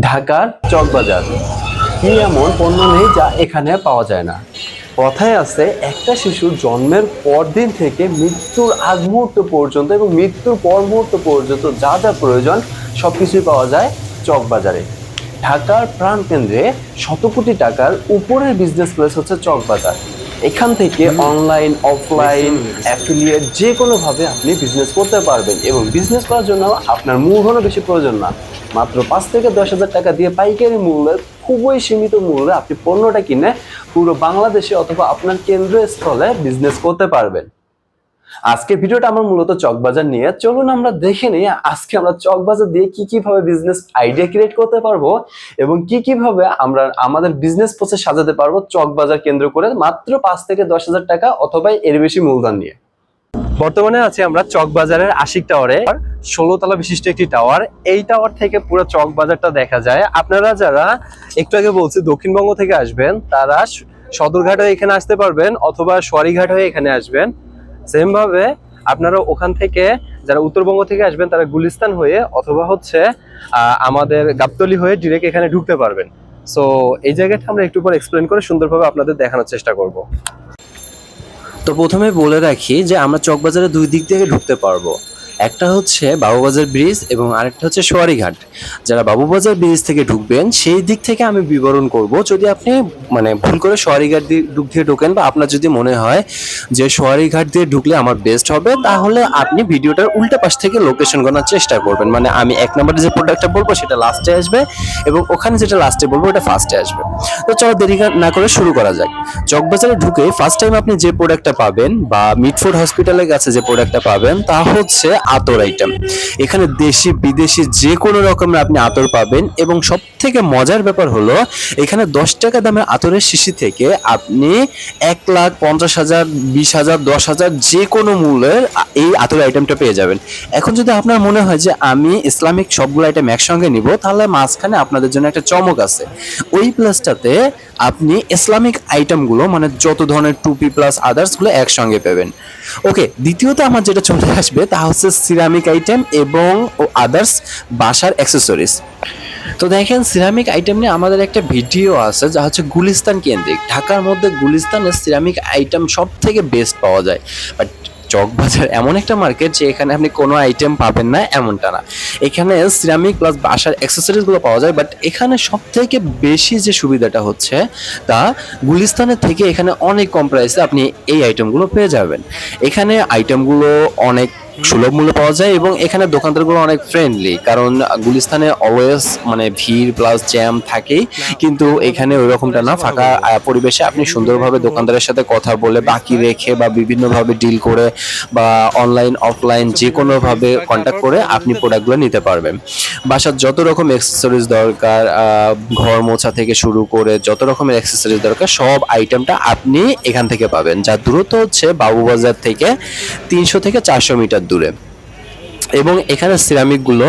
ঢাকার চকবাজার। কি এমন পণ্য নেই যা এখানে পাওয়া যায় না? কথায় আছে, একটা শিশুর জন্মের পর দিন থেকে মৃত্যুর আগ মুহূর্ত পর্যন্ত এবং মৃত্যুর পর মুহূর্ত পর্যন্ত যা যা প্রয়োজন সব কিছুই পাওয়া যায় চকবাজারে। ঢাকার প্রাণকেন্দ্রে শত কোটি টাকার উপরের বিজনেস প্লেস হচ্ছে চকবাজার। এখান থেকে অনলাইন অফলাইন অ্যাফিলিয়েট যে কোনোভাবে আপনি বিজনেস করতে পারবেন। এবং বিজনেস করার জন্য আপনার মূলধনও বেশি প্রয়োজন না। মাত্র পাঁচ থেকে দশ হাজার টাকা দিয়ে পাইকারি মূল্যে খুবই সীমিত মূল্যে আপনি পণ্যটা কিনে পুরো বাংলাদেশে অথবা আপনার কেন্দ্রস্থলে বিজনেস করতে পারবেন। আজকে ভিডিওটা আমার মূলত চকবাজার নিয়ে। চলুন আমরা দেখে নিই আজকে আমরা চকবাজার দিয়ে কি কীভাবে বিজনেস আইডিয়া ক্রিয়েট করতে পারব এবং কি কীভাবে আমরা আমাদের বিজনেস প্রসেস সাজাতে পারব চকবাজার কেন্দ্র করে মাত্র পাঁচ থেকে দশ হাজার টাকা অথবা এর বেশি মূলধন নিয়ে। বর্তমানে আছি আমরা চকবাজারের আশিক টাওয়ারে। ষোলো তলা বিশিষ্ট একটি টাওয়ার। এই টাওয়ার থেকে পুরো চকবাজারটা দেখা যায়। আপনারা যারা একটু আগে বলছি দক্ষিণবঙ্গ থেকে আসবেন, তারা সদরঘাট হয়ে এখানে আসতে পারবেন অথবা সোয়ারিঘাট হয়ে এখানে আসবেন। সেম ভাবে আপনারা ওখান থেকে যারা উত্তরবঙ্গ থেকে আসবেন, তারা গুলিস্তান হয়ে অথবা হচ্ছে আমাদের গাবতলি হয়ে ডিরেক্ট এখানে ঢুকতে পারবেন। সো এই জায়গাটা আমরা একটু পর এক্সপ্লেন করে সুন্দরভাবে আপনাদের দেখানোর চেষ্টা করব। তো প্রথমে বলে রাখি যে আমরা চকবাজারে দুই দিক থেকে ঢুকতে পারব। একটা হচ্ছে বাবুবাজার ব্রিজ এবং আরেকটা হচ্ছে সোয়ারিঘাট। যারা বাবুবাজার ব্রিজ থেকে ঢুকবেন, সেই দিক থেকে আমি বিবরণ করব। যদি আপনি মানে ভুল করে সোয়ারিঘাট দিয়ে ঢুক দিয়ে ঢোকেন বা আপনার যদি মনে হয় যে সোয়ারিঘাট দিয়ে ঢুকলে আমার বেস্ট হবে, তাহলে আপনি ভিডিওটার উল্টা পাশ থেকে লোকেশন গণার চেষ্টা করবেন। মানে আমি এক নম্বরে যে প্রোডাক্টটা বলব, সেটা লাস্টে আসবে এবং ওখানে যেটা লাস্টে বলব, ওটা ফার্স্টে আসবে। তো চলো দেরি না করে শুরু করা যাক। চকবাজারে ঢুকে ফার্স্ট টাইম আপনি যে প্রোডাক্টটা পাবেন বা মিটফুড হসপিটালের কাছে যে প্রোডাক্টটা পাবেন, তা হচ্ছে আতর আইটেম এখানে দেশি, বিদেশি যে কোনো রকমের আপনি আতর পাবেন এবং সব থেকে মজার ব্যাপার হলো, এখানে দশ টাকা দামের আতরের শিশি থেকে আপনি এক লাখ পঞ্চাশ হাজার, বিশ হাজার, দশ হাজার যে কোনো মূল্যের এই আতর আইটেমটা পেয়ে যাবেন। এখন যদি আপনার মনে হয় যে আমি ইসলামিক সবগুলো আইটেম একসঙ্গে নিব, তাহলে মাঝখানে আপনাদের জন্য একটা চমক আছে। ওই প্লাসটাতে আপনি ইসলামিক আইটেমগুলো মানে যত ধরনের টুপি প্লাস আদার্সগুলো একসঙ্গে পাবেন। ওকে, দ্বিতীয়ত আমার যেটা চলে আসবে, তা হচ্ছে সিরামিক আইটেম এবং আদার্স বাসার অ্যাক্সেসরিজ তো দেখেন সিরামিক আইটেম নিয়ে আমাদের একটা ভিডিও আছে, যা হচ্ছে গুলিস্তান কেন্দ্রিক। ঢাকার মধ্যে গুলিস্তানের সিরামিক আইটেম সব থেকে বেস্ট পাওয়া যায়। বাট চকবাজার এমন একটা মার্কেট যে এখানে আপনি কোনো আইটেম পাবেন না, এমনটা না। এখানে সিরামিক প্লাস বাসার অ্যাক্সেসরিজগুলো পাওয়া যায় বাট এখানে সব থেকে বেশি যে সুবিধাটা হচ্ছে, তা গুলিস্তানের থেকে এখানে অনেক কম প্রাইসে আপনি এই আইটেমগুলো পেয়ে যাবেন। এখানে আইটেমগুলো অনেক সুলভ মূল্যে পাওয়া যায় এবং এখানে দোকানদারগুলো অনেক ফ্রেন্ডলি কারণ গুলিস্তানে অলওয়েজ মানে ভিড় প্লাস জ্যাম থাকেই, কিন্তু এখানে ওই রকমটা না। ফাঁকা পরিবেশে আপনি সুন্দরভাবে দোকানদারের সাথে কথা বলে বাকি রেখে বা বিভিন্নভাবে ডিল করে বা অনলাইন অফলাইন যে কোনোভাবে কন্ট্যাক্ট করে আপনি প্রোডাক্টগুলো নিতে পারবেন। বাসার যত রকম অ্যাক্সেসরিজ দরকার ঘর মোছা থেকে শুরু করে যত রকমের অ্যাক্সেসরিজ দরকার, সব আইটেমটা আপনি এখান থেকে পাবেন। যার দূরত্ব হচ্ছে বাবুবাজার থেকে তিনশো থেকে চারশো মিটার দূরে। এবং এখানে সিরামিকগুলো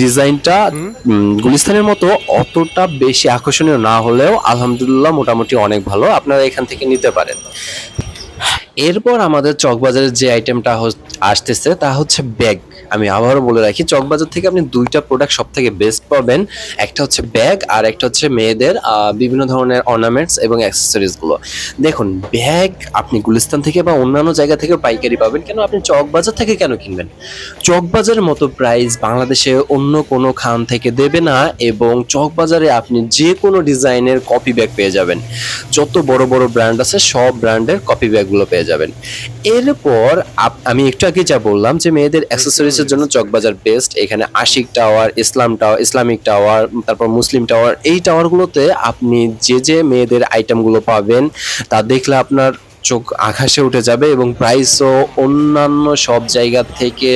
ডিজাইনটা গুলিস্তানের মতো অতটা বেশি আকর্ষণীয় না হলেও আলহামদুলিল্লাহ মোটামুটি অনেক ভালো। আপনারা এখান থেকে নিতে পারেন। এরপর আমাদের চকবাজারের যে আইটেমটা আসতেছে, তা হচ্ছে ব্যাগ আমি আবারও বলে রাখি, চকবাজার থেকে আপনি দুইটা প্রোডাক্ট সব থেকে বেস্ট পাবেন। একটা হচ্ছে ব্যাগ আর একটা হচ্ছে মেয়েদের বিভিন্ন ধরনের অর্নামেন্টস এবং অ্যাক্সেসরিজগুলো। দেখুন ব্যাগ আপনি গুলিস্তান থেকে বা অন্যান্য জায়গা থেকে পাইকারি পাবেন, কেন আপনি চকবাজার থেকে কেন কিনবেন? চকবাজারের মতো প্রাইস বাংলাদেশে অন্য কোনো খান থেকে দেবে না, এবং চকবাজারে আপনি যে কোনো ডিজাইনের কপি ব্যাগ পেয়ে যাবেন। যত বড় বড় ব্র্যান্ড আছে, সব ব্র্যান্ডের কপি ব্যাগগুলো পেয়ে যাবেন। এরপর আমি একটু আগে যা বললাম যে মেয়েদের অ্যাক্সেসরিজের জন্য চকবাজার বেস্ট এখানে Ashiq tower Islam tower Islamic tower তারপর মুসলিম টাওয়ার এই টাওয়ারগুলোতে আপনি যে যে মেয়েদের আইটেমগুলো পাবেন, তা দেখলে আপনার চোখ আকাশে উঠে যাবে এবং প্রাইসও অন্যান্য সব জায়গা থেকে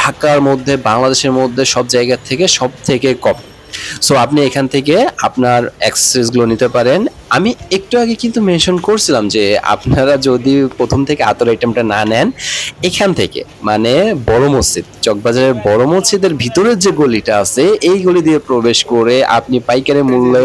ঢাকার মধ্যে, বাংলাদেশের মধ্যে সব জায়গা থেকে সব থেকে কম। সো আপনি এখান থেকে আপনার অ্যাক্সেসগুলো নিতে পারেন। আমি একটু আগে কিন্তু মেনশন করছিলাম যে আপনারা যদি প্রথম থেকে আতর আইটেমটা না নেন এখান থেকে মানে বড় মসজিদ চকবাজারের বড় মসজিদের ভিতরের যে গলিটা আছে এই গলি দিয়ে প্রবেশ করে আপনি পাইকারি মূল্যে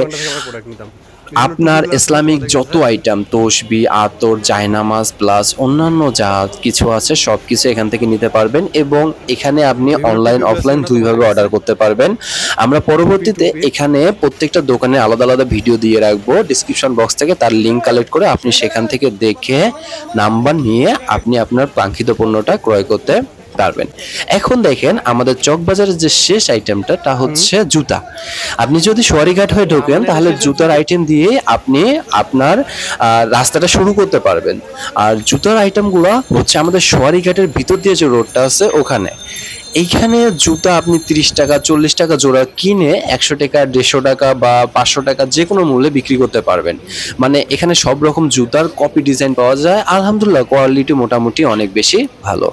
আপনার ইসলামিক যত আইটেম তসবি, আতর, জায়নামাজ প্লাস অন্যান্য যা কিছু আছে সব কিছু এখান থেকে নিতে পারবেন এবং এখানে আপনি অনলাইন অফলাইন দুইভাবে অর্ডার করতে পারবেন। আমরা পরবর্তীতে এখানে প্রত্যেকটা দোকানে আলাদা আলাদা ভিডিও দিয়ে রাখব। ডিসক্রিপশন বক্স থেকে তার লিঙ্ক কালেক্ট করে আপনি সেখান থেকে দেখে নাম্বার নিয়ে আপনি আপনার কাঙ্ক্ষিত পণ্যটা ক্রয় করতে পারবেন। এখন দেখেন আমাদের চকবাজারের যে শেষ আইটেমটা তা হচ্ছে জুতা। আপনি যদি সোয়ারিঘাট হয়ে ঢোকেন তাহলে জুতার আইটেম দিয়ে আপনি আপনার রাস্তাটা শুরু করতে পারবেন। আর জুতার আইটেমগুলো হচ্ছে আমাদের সোয়ারিঘাটের ভিতর দিয়ে যে রোডটা আছে ওখানে। এইখানে জুতা আপনি তিরিশ টাকা চল্লিশ টাকা জোড়া কিনে একশো টাকা দেড়শো টাকা বা পাঁচশো টাকা যে কোনো মূল্যে বিক্রি করতে পারবেন। মানে এখানে সব রকম জুতার কপি ডিজাইন পাওয়া যায়। আলহামদুলিল্লাহ কোয়ালিটি মোটামুটি অনেক বেশি ভালো।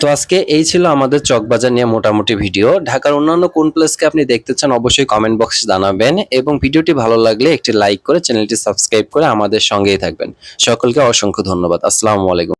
তো আজকে এই ছিল আমাদের চকবাজার নিয়ে মোটামুটি ভিডিও। ঢাকার অন্যান্য কোন প্লেসকে আপনি দেখতে চান অবশ্যই কমেন্ট বক্সে জানাবেন এবং ভিডিওটি ভালো লাগলে একটি লাইক করে চ্যানেলটি সাবস্ক্রাইব করে আমাদের সঙ্গেই থাকবেন। সকলকে অসংখ্য ধন্যবাদ। আসসালামু আলাইকুম।